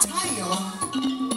菜有啊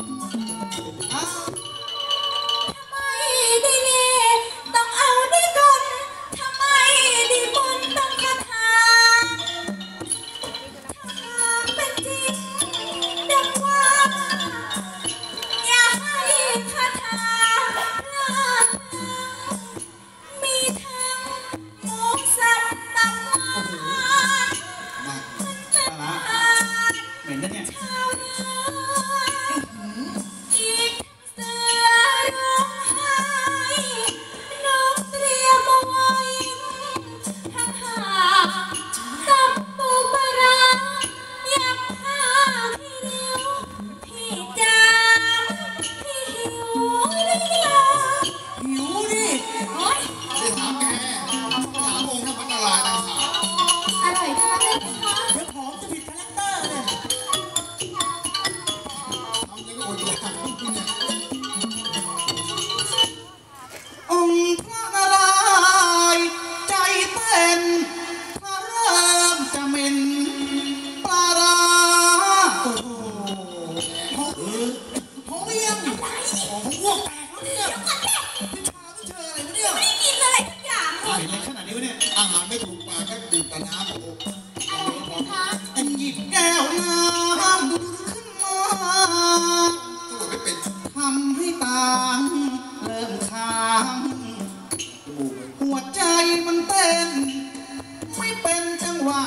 นอะไรขนาดนี้วะเนี่ย อาหารไม่ถูกปากก็ดื่มแต่น้ำโอ้โหอะไรนะคะอันหยิบแก้วน้ำดูขึ้นมาตัวไม่เป็นทำให้ตาเริ่มค้าง หัวใจมันเต้น ไม่เป็นจังหวะ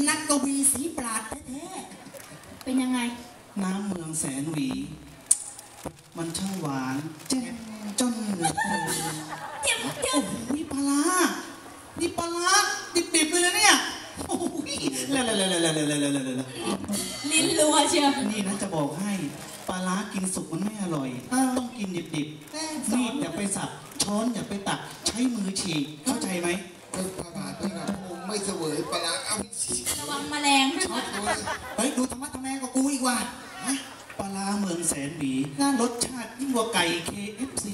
ำหมดนักกวีสีปราดแท้เป็นยังไง น้ำเมืองแสนหวี มันช่างหวานเจ็บจนเหลือเกินเจ็บเจ็บนี่ปลาร้านี่ปลาร้าดิบๆเลยนะเนี่ยโอ้ยแล้วแล้วแล้วแล้วแล้วแล้วแล้วแล้วลิ้นรัวเชียวนี่นะจะบอกให้ปลาร้ากินสุกมันไม่อร่อย ต้องกินดิบๆแม่ๆมีดอย่าไปสับช้อนอย่าไปตัก ใช้มือฉีกเข้าใจไหมเไม่เสวยปลาร้าเอระวังแมลงช็อตเลยเฮ้ยดูธรรมะทำแมงกับกูอีกว่ะปลาร้เมืองแสนบีน่ารสชาติยิ่งกว่าไก่ KFC